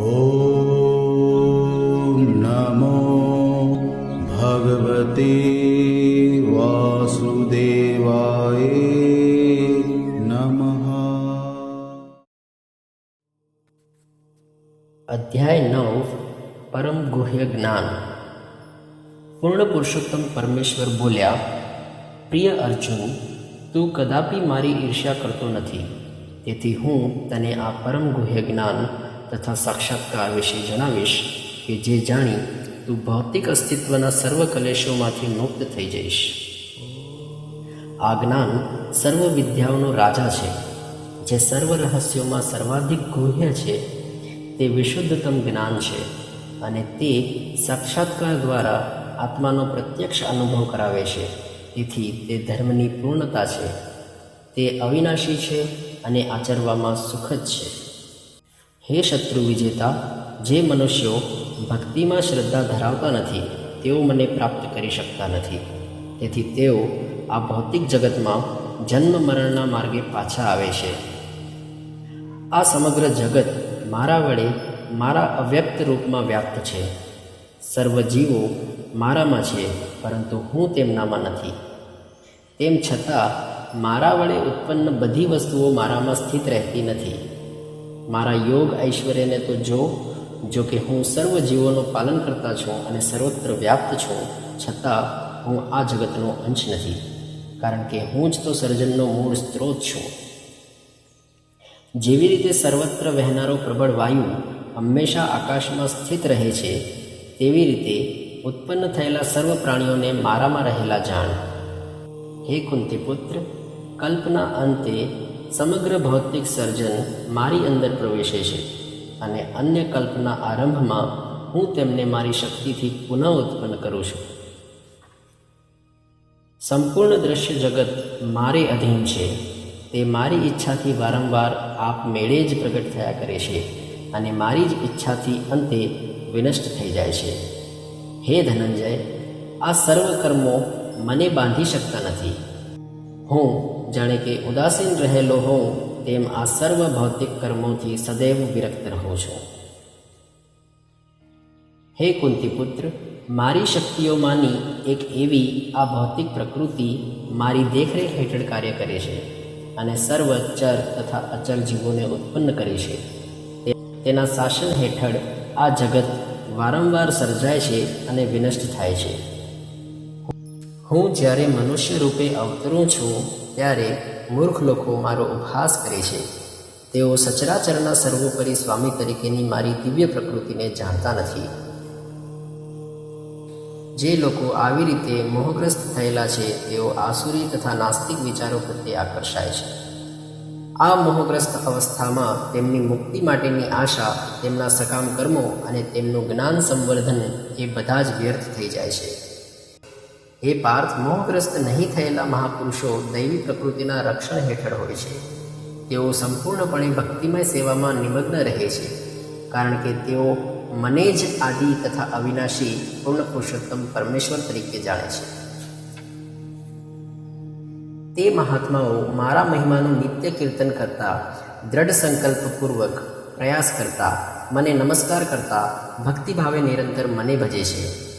ॐ नमो भगवते वासुदेवाय नमः અધ્યાય નવ પરમ ગુહ્ય જ્ઞાન પૂર્ણ પુરુષોત્તમ પરમેશ્વર બોલ્યા પ્રિય અર્જુન તું કદાપી મારી ઈર્ષ્યા કરતો નથી તેથી હું તને આ પરમ ગુહ્ય જ્ઞાન તથા સાક્ષાત્કાર વિશે જણાવીશ કે જે જાણી તું ભૌતિક અસ્તિત્વના સર્વ કલેશોમાંથી મુક્ત થઈ જઈશ. આ જ્ઞાન સર્વ વિદ્યાઓનો રાજા છે, જે સર્વ રહસ્યોમાં સર્વાધિક ગુહ્ય છે. તે વિશુદ્ધતમ જ્ઞાન છે અને તે સાક્ષાત્કાર દ્વારા આત્માનો પ્રત્યક્ષ અનુભવ કરાવે છે. તેથી તે ધર્મની પૂર્ણતા છે. તે અવિનાશી છે અને આચરવામાં સુખદ છે. હે શત્રુ વિજેતા, જે મનુષ્યો ભક્તિમાં શ્રદ્ધા ધરાવતા નથી, તેઓ મને પ્રાપ્ત કરી શકતા નથી. તેથી તેઓ આ ભૌતિક જગતમાં જન્મ મરણના માર્ગે પાછા આવે છે. આ સમગ્ર જગત મારા વડે મારા અવ્યક્ત રૂપમાં વ્યાપ્ત છે. સર્વ જીવો મારામાં છે, પરંતુ હું તેમનામાં નથી. તેમ છતાં મારા વડે ઉત્પન્ન બધી વસ્તુઓ મારામાં સ્થિત રહેતી નથી. મારા યોગ ઐશ્વર્યને તો જો જો કે હું સર્વ જીવોનું પાલન કરતા છું અને સર્વત્ર વ્યાપ્ત છું, છતાં હું આ જગતનો અંશ નથી, કારણ કે હું જ તો સર્જનનો મૂળ સ્ત્રોત છું. જેવી રીતે સર્વત્ર વહેનારો પ્રબળ વાયુ હંમેશા આકાશમાં સ્થિત રહે છે, તેવી રીતે ઉત્પન્ન થયેલા સર્વ પ્રાણીઓને મારામાં રહેલા જાણ. હે કુંતીપુત્ર, કલ્પના અંતે સમગ્ર ભૌતિક સર્જન મારી અંદર પ્રવેશે છે અને અન્ય કલ્પના આરંભમાં હું તેમને મારી શક્તિથી પુનઃ ઉત્પન્ન કરું છું. સંપૂર્ણ દ્રશ્ય જગત મારે અધીન છે. તે મારી ઈચ્છાથી વારંવાર આપ મેળે જ પ્રગટ થયા કરે છે અને મારી જ ઈચ્છાથી અંતે વિનષ્ટ થઈ જાય છે. હે ધનંજય, આ સર્વ કર્મો મને બાંધી શકતા નથી. હું જાણે કે ઉદાસીન રહેલો હોઉં, તેમ આ સર્વ ભૌતિક કર્મોથી સદૈવ વિરક્ત રહું છું. હે કુંતીપુત્ર, મારી શક્તિઓમાંની એક એવી આ ભૌતિક પ્રકૃતિ મારી દેખરેખ હેઠળ કાર્ય કરે છે અને સર્વ ચર તથા અચર જીવોને ઉત્પન્ન કરે છે. તેના શાસન હેઠળ આ જગત વારંવાર સર્જાય છે અને વિનષ્ટ થાય છે. હું જ્યારે મનુષ્ય રૂપે અવતરું છું ત્યારે મૂર્ખ લોકો મારો ઉપહાસ કરે છે. તેઓ સચરાચરના સર્વોપરી સ્વામી તરીકેની મારી દિવ્ય પ્રકૃતિને જાણતા નથી. જે લોકો આવી રીતે મોહગ્રસ્ત થયેલા છે, તેઓ આસુરી તથા નાસ્તિક વિચારો પ્રત્યે આકર્ષાય છે. આ મોહગ્રસ્ત અવસ્થામાં તેમની મુક્તિ માટેની આશા, તેમના સકામ કર્મો અને તેમનું જ્ઞાન સંવર્ધન એ બધા જ વ્યર્થ થઈ જાય છે. એ પાર્થ, મોહગ્રસ્ત નહીં થયેલા મહાપુરુષો દૈવી પ્રકૃતિના રક્ષણ હેઠળ હોય છે. તેઓ સંપૂર્ણપણે ભક્તિમય સેવામાં નિમગ્ન રહે છે, કારણ કે તેઓ મને જ આદિ તથા અવિનાશી પૂર્ણ પુરુષોત્તમ પરમેશ્વર તરીકે જાણે છે. તે મહાત્માઓ મારા મહિમાનું નિત્ય કીર્તન કરતા, દ્રઢ સંકલ્પપૂર્વક પ્રયાસ કરતા, મને નમસ્કાર કરતા ભક્તિભાવે નિરંતર મને ભજે છે.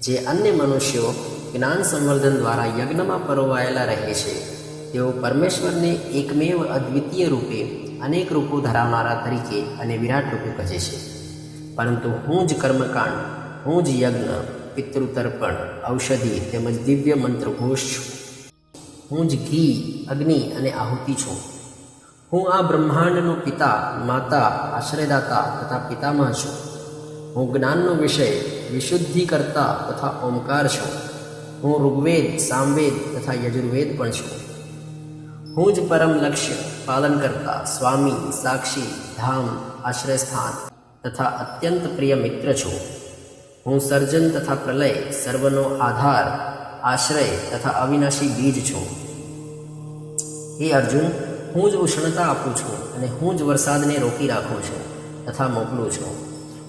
જે અન્ય મનુષ્યો જ્ઞાન સંવર્ધન દ્વારા યજ્ઞમાં પરોવાયેલા રહે છે. તેઓ પરમેશ્વરને એકમેવ અદ્વિતીય રૂપે અનેક રૂપો ધરાવનારા તરીકે અને વિરાટ રૂપે ભજે છે. પરંતુ હું જ કર્મકાંડ, હું જ યજ્ઞ, પિતૃતર્પણ, ઔષધિ તેમજ દિવ્ય મંત્ર ઘોષ છું. હું જ ઘી, અગ્નિ અને આહુતિ છું. હું આ બ્રહ્માંડનો પિતા, માતા, આશ્રયદાતા તથા પિતામહ છું. હું જ્ઞાનનો વિષય, વિશુદ્ધિકર્તા તથા ઓમકાર છું. હું ઋગ્વેદ, સામવેદ તથા યજુર્વેદ પણ છું. હું જ પરમ લક્ષ્ય પાલન કરતા સ્વામી, સાક્ષી, ધામ, આશ્રયસ્થાન તથા અત્યંત પ્રિય મિત્ર છું. હું સર્જન તથા પ્રલય, સર્વનો આધાર, આશ્રય તથા અવિનાશી બીજ છું. હે અર્જુન, હું જ ઉષ્ણતા આપું છું અને હું જ વરસાદને રોકી રાખું છું તથા મોકલું છું.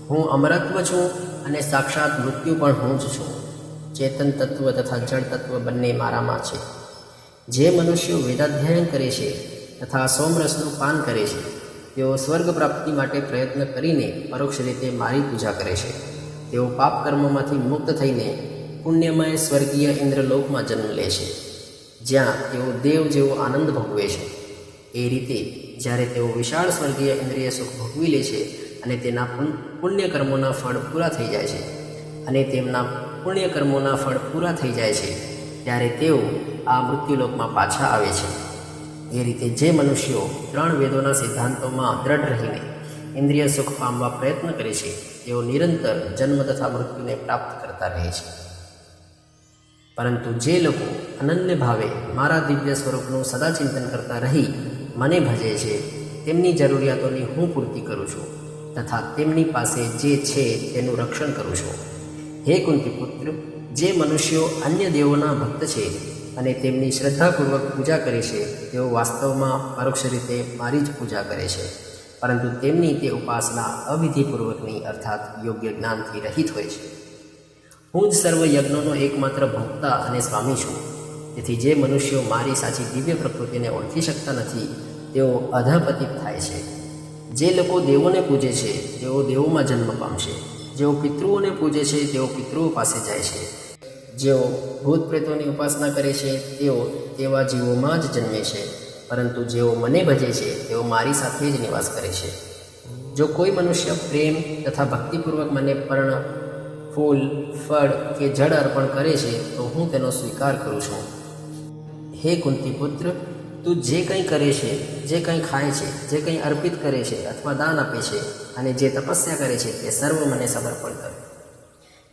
હું અમરત્વ છું અને સાક્ષાત મૃત્યુ પણ હું જ છું. ચેતન તત્વ તથા જળ તત્વ બંને મારામાં છે. જે મનુષ્યો વેદાધ્યયન કરે છે તથા સોમરસનું પાન કરે છે, તેઓ સ્વર્ગ પ્રાપ્તિ માટે પ્રયત્ન કરીને પરોક્ષ રીતે મારી પૂજા કરે છે. તેઓ પાપ કર્મોમાંથી મુક્ત થઈને પુણ્યમય સ્વર્ગીય ઇન્દ્રલોકમાં જન્મ લે છે. જ્યાં તેઓ દેવ જેવો આનંદ ભોગવે છે. એ રીતે જ્યારે તેઓ વિશાળ સ્વર્ગીય ઇન્દ્રિય સુખ ભોગવી લે છે અને તેના પુણ્ય કર્મોના ફળ પૂરા થઈ જાય છે. અને તેમના પુણ્ય કર્મોના ફળ પૂરા થઈ જાય છે, ત્યારે તેઓ આ મૃત્યુલોકમાં પાછા આવે છે. એ રીતે જે મનુષ્યો ત્રણ વેદોના સિદ્ધાંતોમાં દ્રઢ રહીને ઇન્દ્રિય સુખ પામવા પ્રયત્ન કરે છે, તેઓ નિરંતર જન્મ તથા મૃત્યુને પ્રાપ્ત કરતા રહે છે. પરંતુ જે લોકો અનન્ય ભાવે મારા દિવ્ય સ્વરૂપનું સદા ચિંતન કરતા રહી મને ભજે છે, તેમની જરૂરિયાતોની હું પૂર્તિ કરું છું તથા તેમની પાસે જે છે તેનું રક્ષણ કરું છું. હે કુંતી પુત્ર જે મનુષ્યો અન્ય દેવોના ભક્ત છે અને તેમની શ્રદ્ધાપૂર્વક પૂજા કરે છે, તેઓ વાસ્તવમાં પરોક્ષ રીતે મારી જ પૂજા કરે છે. પરંતુ તેમની તે ઉપાસના અવિધિપૂર્વકની અર્થાત યોગ્ય જ્ઞાનથી રહિત હોય છે. હું જ સર્વ યજ્ઞોનો એકમાત્ર ભક્તા અને સ્વામી છું. તેથી જે મનુષ્યો મારી સાચી દિવ્ય પ્રકૃતિને ઓળખી શકતા નથી, તેઓ અધપતિત થાય છે. જે લોકો દેવોને પૂજે છે, તેઓ દેવોમાં જન્મ પામશે. જેઓ પિતૃઓને પૂજે છે, તેઓ પિતૃઓ પાસે જાય છે. જેઓ ભૂત પ્રેતોની ઉપાસના કરે છે, તેઓ તેવા જીવોમાં જ જન્મે છે. પરંતુ જેઓ મને ભજે છે, તેઓ મારી સાથે જ નિવાસ કરે છે. જો કોઈ મનુષ્ય પ્રેમ તથા ભક્તિપૂર્વક મને પર્ણ, ફૂલ, ફળ કે જળ અર્પણ કરે છે, તો હું તેનો સ્વીકાર કરું છું. હે કુંતી પુત્ર, તું જે કંઈ કરે છે, જે કંઈ ખાય છે, જે કંઈ અર્પિત કરે છે અથવા દાન આપે છે અને જે તપસ્યા કરે છે તે સર્વ મને સમર્પણ કર.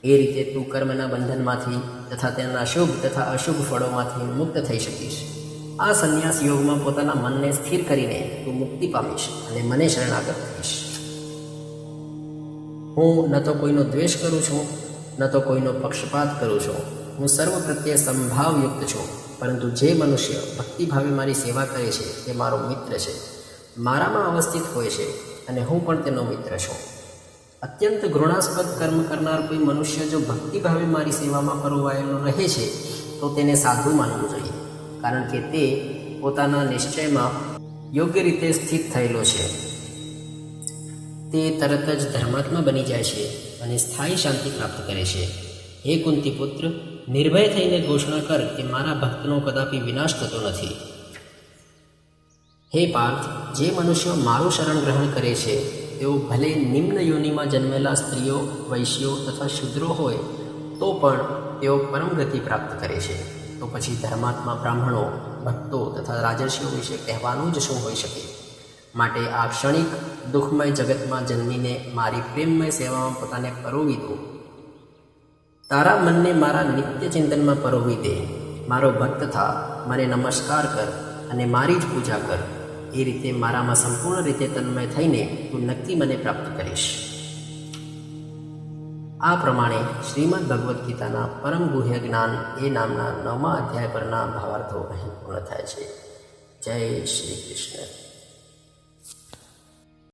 એ રીતે તું કર્મના બંધનમાંથી તથા તેના શુભ તથા અશુભ ફળોમાંથી મુક્ત થઈ શકીશ. આ સંન્યાસ યોગમાં પોતાના મનને સ્થિર કરીને તું મુક્તિ પામીશ અને મને શરણાગત થઈશ. હું ન તો કોઈનો દ્વેષ કરું છું, ન તો કોઈનો પક્ષપાત કરું છું. હું સર્વ પ્રત્યે સંભાવયુક્ત છું, પરંતુ જે મનુષ્ય ભક્તિભાવે મારી સેવા કરે છે તે મારો મિત્ર છે. મારામાં અવસ્થિત હોય છે. અને હું પણ તેનો મિત્ર છું. અત્યંત ઘૃણાસ્પદ કર્મ કરનાર કોઈ મનુષ્ય જો ભક્તિભાવે મારી સેવામાં પરોવાયેલો રહે છે, તો તેને સાધુ માનવું જોઈએ, કારણ કે તે પોતાના નિશ્ચયમાં યોગ્ય રીતે સ્થિત થયેલો છે. તે તરત જ ધર્માત્મા બની જાય છે અને સ્થાયી શાંતિ પ્રાપ્ત કરે છે. હે કુંતી પુત્ર નિર્ભય થઈને ઘોષણા કર કે મારા ભક્તનો કદાપી વિનાશ થતો નથી. હે પાર્થ, જે મનુષ્યો મારું શરણ ગ્રહણ કરે છે, તેઓ ભલે નિમ્ન યોનિમાં જન્મેલા સ્ત્રીઓ, વૈશ્યો તથા શુદ્રો હોય, તો પણ તેઓ પરમ ગતિ પ્રાપ્ત કરે છે. તો પછી ધર્માત્મા બ્રાહ્મણો, ભક્તો તથા રાજર્ષિઓ વિશે કહેવાનું જ શું હોઈ શકે? માટે આ ક્ષણિક દુઃખમય જગતમાં જન્મીને મારી પ્રેમમય સેવામાં પોતાને પરોવી દો. તારા મનને મારા નિત્ય ચિંતનમાં પરોવી દે. મારો ભક્ત થા, મને નમસ્કાર કર અને મારી જ પૂજા કર. એ રીતે મારામાં સંપૂર્ણ રીતે તન્મય થઈને તું નક્કી મને પ્રાપ્ત કરીશ. આ પ્રમાણે શ્રીમદ ભગવદ્ ગીતાના પરમ ગુહ્ય જ્ઞાન એ નામના નવમા અધ્યાય પરના ભાવાર્થો અહીં પૂર્ણ થાય છે. જય શ્રી કૃષ્ણ.